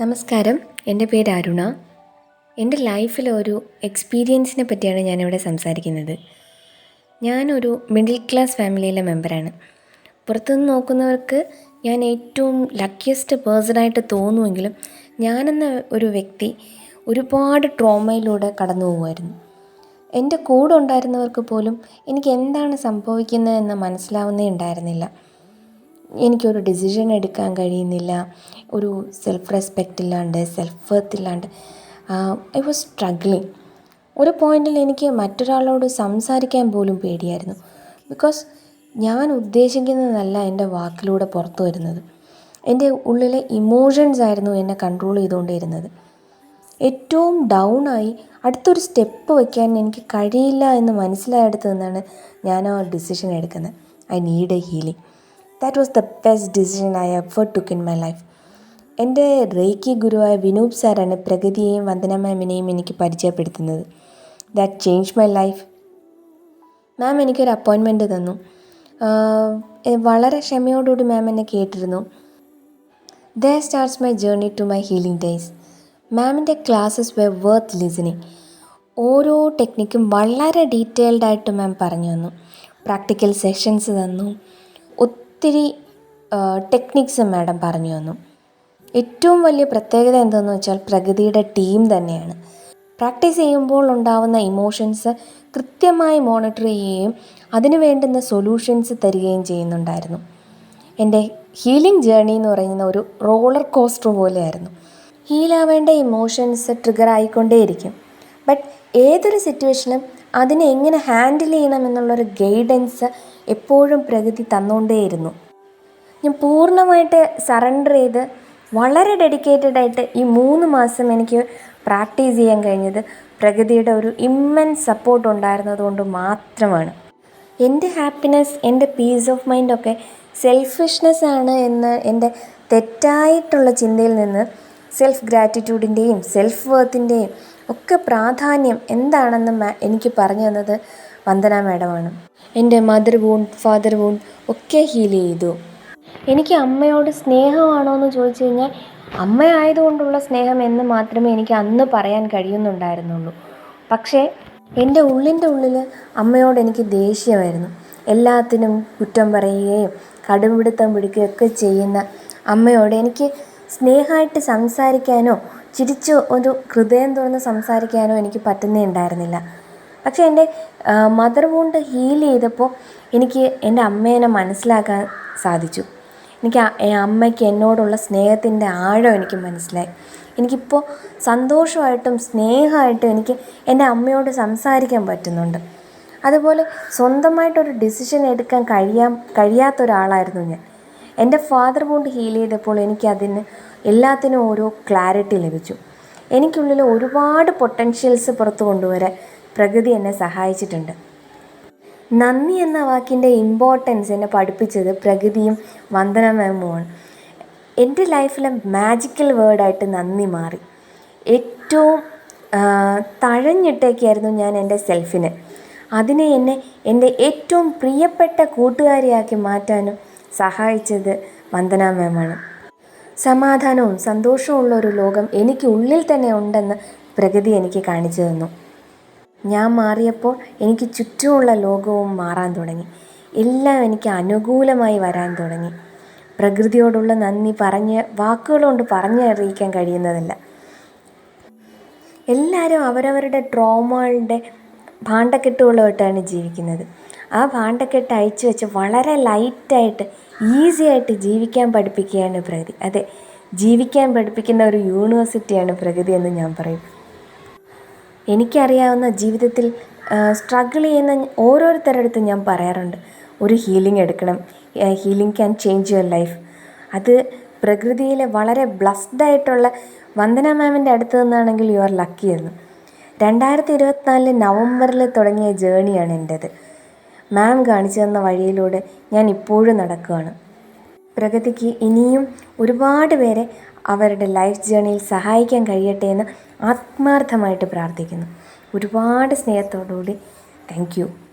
നമസ്കാരം. എന്റെ പേര് അരുണ. എന്റെ ലൈഫിലെ ഒരു എക്സ്പീരിയൻസിനെ പറ്റിയാണ് ഞാനിവിടെ സംസാരിക്കുന്നത്. ഞാനൊരു മിഡിൽ ക്ലാസ് ഫാമിലിയിലെ മെമ്പറാണ്. പുറത്തുനിന്ന് നോക്കുന്നവർക്ക് ഞാൻ ഏറ്റവും ലക്കിയസ്റ്റ് പേഴ്സണായിട്ട് തോന്നുമെങ്കിലും ഞാനെന്ന ഒരു വ്യക്തി ഒരുപാട് ട്രോമയിലൂടെ കടന്നു പോകുമായിരുന്നു. എന്റെ കൂടെ ഉണ്ടായിരുന്നവർക്ക് പോലും എനിക്ക് എന്താണ് സംഭവിക്കുന്നത് എന്ന് മനസ്സിലാവുന്നേ ഉണ്ടായിരുന്നില്ല. എനിക്കൊരു ഡിസിഷൻ എടുക്കാൻ കഴിയുന്നില്ല. ഒരു സെൽഫ് റെസ്പെക്റ്റ് ഇല്ലാണ്ട് സെൽഫ് വർത്ത് ഇല്ലാണ്ട് ഐ വാസ് സ്ട്രഗ്ലിങ് ഒരു പോയിന്റിൽ എനിക്ക് മറ്റൊരാളോട് സംസാരിക്കാൻ പോലും പേടിയായിരുന്നു. ബിക്കോസ് ഞാൻ ഉദ്ദേശിക്കുന്നതല്ല എന്റെ വാക്കിലൂടെ പുറത്തു വരുന്നത്. എന്റെ ഉള്ളിലെ ഇമോഷൻസ് ആയിരുന്നു എന്നെ കൺട്രോൾ ചെയ്തുകൊണ്ടിരുന്നത്. ഏറ്റവും ഡൗൺ ആയി അടുത്തൊരു സ്റ്റെപ്പ് വയ്ക്കാൻ എനിക്ക് കഴിയില്ല എന്ന് മനസ്സിലായെടുത്ത് നിന്നാണ് ഞാൻ ആ ഡിസിഷൻ എടുക്കുന്നത്. I need a healing that was the best decision I ever took in my life എന്റെ റേക്കി ഗുരുവായ വിനൂപ് സാറാണ് പ്രഗതിയെയും വന്ദന മാമിനെയും എനിക്ക് പരിചയപ്പെടുത്തുന്നത്. That change my life ma'am എനിക്കൊരു അപ്പോയിൻമെന്റ് തന്നു. വളരെ ക്ഷമയോടുകൂടി മാം എന്നെ കേട്ടിരുന്നു. The starts my journey to my healing days മാമിന്റെ ക്ലാസ്സസ് വെ വർത്ത് ലിസണിങ് ഓരോ ടെക്നിക്കും വളരെ ഡീറ്റെയിൽഡായിട്ട് മാം പറഞ്ഞു തന്നു. പ്രാക്ടിക്കൽ സെഷൻസ് തന്നു. ഒത്തിരി ടെക്നിക്സ് മാഡം പറഞ്ഞു തന്നു. ഏറ്റവും വലിയ പ്രത്യേകത എന്തെന്ന് വെച്ചാൽ പ്രകൃതിയുടെ ടീം തന്നെയാണ്. പ്രാക്ടീസ് ചെയ്യുമ്പോൾ ഉണ്ടാവുന്ന ഇമോഷൻസ് കൃത്യമായി മോണിറ്റർ ചെയ്യുകയും അതിന് വേണ്ടുന്ന സൊല്യൂഷൻസ് തരികയും ചെയ്യുന്നുണ്ടായിരുന്നു. എന്റെ ഹീലിംഗ് ജേർണി എന്ന് പറയുന്ന ഒരു റോളർ കോസ്റ്റർ പോലെയായിരുന്നു. ഹീലാവേണ്ട ഇമോഷൻസ് ട്രിഗർ ആയിക്കൊണ്ടേയിരിക്കും. ബട്ട് ഏതൊരു സിറ്റുവേഷനും അതിനെ എങ്ങനെ ഹാൻഡിൽ ചെയ്യണം എന്നുള്ളൊരു ഗൈഡൻസ് എപ്പോഴും പ്രകൃതി തന്നുകൊണ്ടേയിരുന്നു ഞാൻ പൂർണമായിട്ട് സറണ്ടർ ചെയ്ത് വളരെ ഡെഡിക്കേറ്റഡ് ആയിട്ട് ഈ മൂന്ന് മാസം എനിക്ക് പ്രാക്ടീസ് ചെയ്യാൻ കഴിഞ്ഞത് പ്രകൃതിയുടെ ഒരു ഇമ്മൻസ് സപ്പോർട്ട് ഉണ്ടായിരുന്നതുകൊണ്ട് മാത്രമാണ്. എന്റെ ഹാപ്പിനെസ് എന്റെ പീസ് ഓഫ് മൈൻഡൊക്കെ സെൽഫിഷ്നെസ് ആണ് എന്ന് എന്റെ തെറ്റായിട്ടുള്ള ചിന്തയിൽ നിന്ന് സെൽഫ് ഗ്രാറ്റിറ്റ്യൂഡിന്റെയും സെൽഫ് വർത്തിന്റെയും ഒക്കെ പ്രാധാന്യം എന്താണെന്ന് എനിക്ക് പറഞ്ഞു തന്നത് വന്ദന മാഡമാണ്. എന്റെ മദർ വൂണ്ട് ഫാദർ വൂണ്ട് ഒക്കെ ഹീൽ ചെയ്തു. എനിക്ക് അമ്മയോട് സ്നേഹമാണോ എന്ന് ചോദിച്ചു കഴിഞ്ഞാൽ അമ്മയായതുകൊണ്ടുള്ള സ്നേഹം എന്ന് മാത്രമേ എനിക്ക് അന്ന് പറയാൻ കഴിയുന്നുണ്ടായിരുന്നുള്ളൂ. പക്ഷേ എന്റെ ഉള്ളിന്റെ ഉള്ളിൽ അമ്മയോട് എനിക്ക് ദേഷ്യമായിരുന്നു. എല്ലാത്തിനും കുറ്റം പറയുകയും കടുംപിടുത്തം പിടിക്കുകയൊക്കെ ചെയ്യുന്ന അമ്മയോട് എനിക്ക് സ്നേഹമായിട്ട് സംസാരിക്കാനോ ചിരിച്ച് ഒരു ഹൃദയം തുറന്ന് സംസാരിക്കാനോ എനിക്ക് പറ്റുന്നേ ഉണ്ടായിരുന്നില്ല. പക്ഷേ എന്റെ മദർ വൂണ്ട് ഹീൽ ചെയ്തപ്പോൾ എനിക്ക് എന്റെ അമ്മേനെ മനസ്സിലാക്കാൻ സാധിച്ചു. എനിക്ക് അമ്മയ്ക്ക് എന്നോടുള്ള സ്നേഹത്തിന്റെ ആഴം എനിക്ക് മനസ്സിലായി. എനിക്കിപ്പോൾ സന്തോഷമായിട്ടും സ്നേഹമായിട്ടും എനിക്ക് എന്റെ അമ്മയോട് സംസാരിക്കാൻ പറ്റുന്നുണ്ട്. അതുപോലെ സ്വന്തമായിട്ടൊരു ഡിസിഷൻ എടുക്കാൻ കഴിയാൻ കഴിയാത്ത ഒരാളായിരുന്നു ഞാൻ. എന്റെ ഫാദർ ബോണ്ട് ഹീൽ ചെയ്തപ്പോൾ എനിക്കതിന് എല്ലാത്തിനും ഓരോ ക്ലാരിറ്റി ലഭിച്ചു. എനിക്കുള്ളിൽ ഒരുപാട് പൊട്ടൻഷ്യൽസ് പുറത്തു കൊണ്ടുവരെ പ്രകൃതി എന്നെ സഹായിച്ചിട്ടുണ്ട്. നന്ദി എന്ന വാക്കിന്റെ ഇമ്പോർട്ടൻസ് എന്നെ പഠിപ്പിച്ചത് പ്രകൃതിയും വന്ദന മാമുമാണ് എന്റെ ലൈഫിലെ മാജിക്കൽ വേർഡായിട്ട് നന്ദി മാറി. ഏറ്റവും തഴഞ്ഞിട്ടേക്കായിരുന്നു ഞാൻ എന്റെ സെൽഫിന് അതിനെ എന്നെ എന്റെ ഏറ്റവും പ്രിയപ്പെട്ട കൂട്ടുകാരിയാക്കി മാറ്റാനും സഹായിച്ചത് വന്ദന മാമാണ്. സമാധാനവും സന്തോഷവും ഉള്ള ഒരു ലോകം എനിക്ക് ഉള്ളിൽ തന്നെ ഉണ്ടെന്ന് പ്രകൃതി എനിക്ക് കാണിച്ചു തന്നു. ഞാൻ മാറിയപ്പോൾ എനിക്ക് ചുറ്റുമുള്ള ലോകവും മാറാൻ തുടങ്ങി. എല്ലാം എനിക്ക് അനുകൂലമായി വരാൻ തുടങ്ങി. പ്രകൃതിയോടുള്ള നന്ദി പറഞ്ഞ് വാക്കുകളുകൊണ്ട് പറഞ്ഞറിയിക്കാൻ കഴിയുന്നതല്ല. എല്ലാവരും അവരവരുടെ ട്രോമകളുടെ ഭാണ്ഡക്കെട്ടുകളുമായിട്ടാണ് ജീവിക്കുന്നത്. ആ ഭാണ്ഡക്കെട്ട് അയച്ചു വെച്ച് വളരെ ലൈറ്റായിട്ട് ഈസി ആയിട്ട് ജീവിക്കാൻ പഠിപ്പിക്കുകയാണ് പ്രകൃതി അതെ ജീവിക്കാൻ പഠിപ്പിക്കുന്ന ഒരു യൂണിവേഴ്സിറ്റിയാണ് പ്രകൃതി എന്ന് ഞാൻ പറയും. എനിക്കറിയാവുന്ന ജീവിതത്തിൽ സ്ട്രഗിൾ ചെയ്യുന്ന ഓരോരുത്തരുടെ ഞാൻ പറയാറുണ്ട്. ഒരു ഹീലിംഗ് എടുക്കണം. Healing can change your life. അത് പ്രകൃതിയിലെ വളരെ ബ്ലസ്ഡ് ആയിട്ടുള്ള വന്ദന മാമിന്റെ അടുത്ത് നിന്നാണെങ്കിൽ യു ആർ ലക്കി എന്ന്. രണ്ടായിരത്തി ഇരുപത്തിനാലിൽ നവംബറിൽ തുടങ്ങിയ ജേണിയാണ് എന്റേത്. മാം കാണിച്ചു തന്ന വഴിയിലൂടെ ഞാൻ ഇപ്പോഴും നടക്കുകയാണ്. പ്രഗതിക്ക് ഇനിയും ഒരുപാട് പേരെ അവരുടെ ലൈഫ് ജേണിയിൽ സഹായിക്കാൻ കഴിയട്ടെ എന്ന് ആത്മാർത്ഥമായിട്ട് പ്രാർത്ഥിക്കുന്നു. ഒരുപാട് സ്നേഹത്തോടുകൂടി താങ്ക് യു.